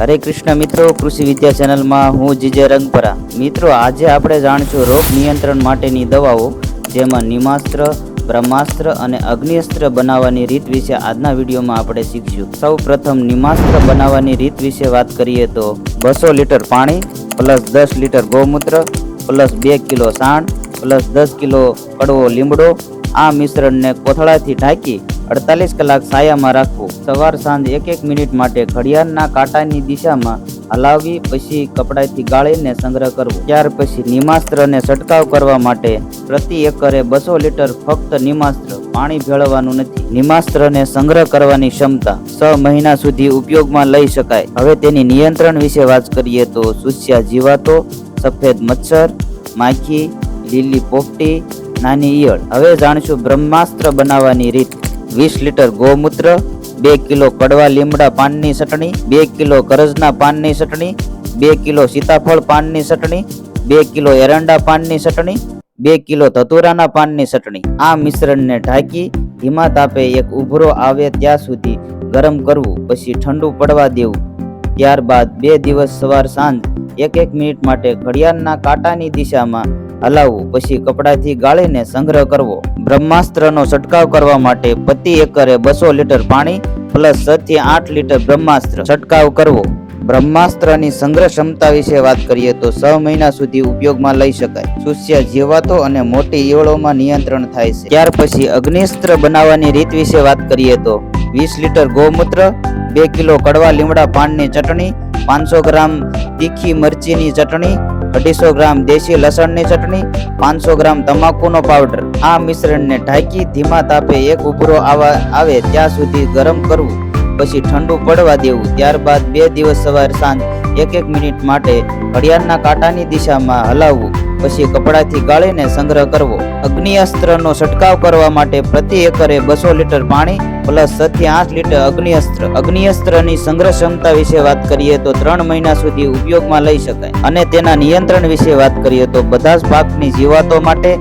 હરે કૃષ્ણ મિત્રો, કૃષિ વિદ્યા ચેનલમાં હું જીજે રંગપરા. મિત્રો, આજે આપણે જાણીશું રોગ નિયંત્રણ માટેની દવાઓ, જેમાં નિમાસ્ત્ર, બ્રહ્માસ્ત્ર અને અગ્નિસ્ત્ર બનાવવાની રીત વિશે આજના વિડીયોમાં આપણે શીખશું. સૌ પ્રથમ નિમાસ્ત્ર બનાવવાની રીત વિશે વાત કરીએ તો બસો લીટર પાણી, પ્લસ દસ લીટર ગૌમૂત્ર, પ્લસ બે કિલો સાણ, પ્લસ દસ કિલો કડવો લીમડો, આ મિશ્રણને કોથળાથી ઢાંકી અડતાલીસ કલાક સાયામાં રાખવું. સવાર સાંજ એક એક મિનિટ માટે ઘડિયાળના કાંટાની દિશામાં હલાવી, પછી કપડાથી ગાળીને સંગ્રહ કરવો. ત્યાર પછી નિમાસ્ત્રને છંટકાવ કરવા માટે પ્રતિ એકરે બસો લીટર ફક્ત નિમાસ્ત્ર. પાણી ભેળવવાનું નથી. નિમાસ્ત્રને સંગ્રહ કરવાની ક્ષમતા છ મહિના સુધી ઉપયોગમાં લઈ શકાય. હવે તેની નિયંત્રણ વિશે વાત કરીએ તો સુસ્યા જીવાતો, સફેદ મચ્છર, માખી, લીલી પોપટી, નાની ઈયળ. હવે જાણશું બ્રહ્માસ્ત્ર બનાવવાની રીત. વીસ લીટર ગૌમૂત્ર, બે કિલો કડવા લીમડા પાનની ચટણી, બે કિલો કરજના પાનની ચટણી, બે કિલો સીતાફળ પાનની ચટણી, બે કિલો એરંડા પાનની ચટણી, બે કિલો ધતુરાના પાનની ચટણી. આ મિશ્રણને ઢાંકી ધીમા તાપે એક ઉભરો આવે ત્યાં સુધી ગરમ કરવું, પછી ઠંડુ પડવા દેવું. ત્યારબાદ બે દિવસ સવાર સાંજ એક એક મિનિટ માટે ઘડિયાળના કાંટાની દિશામાં હલાવવું, પછી કપડાથી ગાળીને સંગ્રહ કરવો. બ્રહ્માસ્ત્રનો છંટકાવ કરવા માટે પ્રતિ એકરે બસો લીટર પાણી પ્લસ છ થી આઠ લીટર બ્રહ્માસ્ત્ર છંટકાવ કરવો. બ્રહ્માસ્ત્રની સંગ્રહ ક્ષમતા વિશે વાત કરીએ તો છ મહિના સુધી ઉપયોગમાં લઈ શકાય. સુસ્ય જીવાતો અને મોટી ઈયળોમાં નિયંત્રણ થાય છે. ત્યાર પછી અગ્નિસ્ત્ર બનાવવાની રીત વિશે વાત કરીએ તો વીસ લીટર ગૌમૂત્ર, બે કિલો કડવા લીમડા પાનની ચટણી પાંચસો ગ્રામ તીખી મરચીની ચટણી, અઢીસો ગ્રામ દેશી લસણની ચટણી, પાંચસો ગ્રામ તમાકુનો પાવડર. આ મિશ્રણને ઢાંકી ધીમા તાપે એક ઉભરો આવા આવે ત્યાં સુધી ગરમ કરવું, પછી ઠંડુ પડવા દેવું. ત્યારબાદ બે દિવસ સવાર સાંજ, એક એક મિનિટ માટે ઘડિયાળના કાંટાની દિશામાં હલાવવું. પછી કપડાથી ગાળીને સંગ્રહ કરવો. અગ્નિઅસ્ત્રનો છંટકાવ કરવા માટે પ્રતિ એકરે બસો લીટર પાણી પ્લસ છ થી આઠ લીટર અગ્નિઅસ્ત્ર. અગ્નિઅસ્ત્રની સંગ્રહ ક્ષમતા વિશે વાત કરીએ તો ત્રણ મહિના સુધી ઉપયોગમાં લઈ શકાય અને તેના નિયંત્રણ વિશે વાત કરીએ તો બધા જ પાકની જીવાતો માટે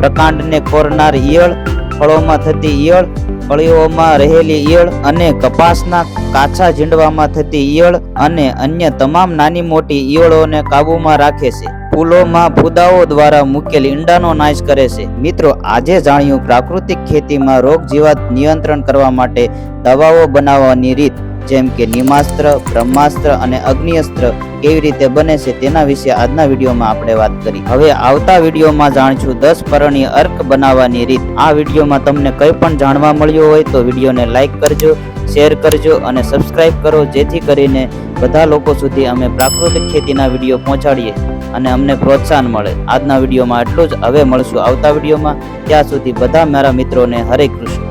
પ્રકાંડને ખોરનાર ઈયળ, ફળોમાં થતી ઈયળ, ફળીઓમાં રહેલી ઈયળ અને કપાસના કાચા ઝીંડવામાં થતી ઈયળ અને અન્ય તમામ નાની મોટી ઈયળોને કાબૂમાં રાખે છે. ફૂલોમાં ફૂદાઓ દ્વારા મૂકેલ ઈંડાનો નાશ કરે છે. મિત્રો, આજે જાણ્યું, પ્રાકૃતિક ખેતીમાં રોગ જીવાત નિયંત્રણ કરવા માટે દવાઓ બનાવવાની રીત, જેમ કે નિમાસ્ત્ર, બ્રહ્માસ્ત્ર અને અગ્નિઅસ્ત્ર કેવી રીતે બને છે તેના વિશે આજના વિડીયોમાં આપણે વાત કરી. હવે આવતા વિડીયોમાં જાણીશું દસ પરણીય અર્ક બનાવવાની રીત. આ વિડીયોમાં તમને કંઈ પણ જાણવા મળ્યું હોય તો વિડીયોને લાઇક કરજો, શેર કરજો અને સબસ્ક્રાઇબ કરો, જેથી કરીને બધા લોકો સુધી અમે પ્રાકૃતિક ખેતીના વીડિયો પહોંચાડીએ. અને અમને પ્રોત્સાહન મળે. આજના વિડીયોમાં એટલું જ. હવે મળશું આવતા વિડીયોમાં. ત્યાં સુધી બધા મારા મિત્રોને હરે કૃષ્ણ.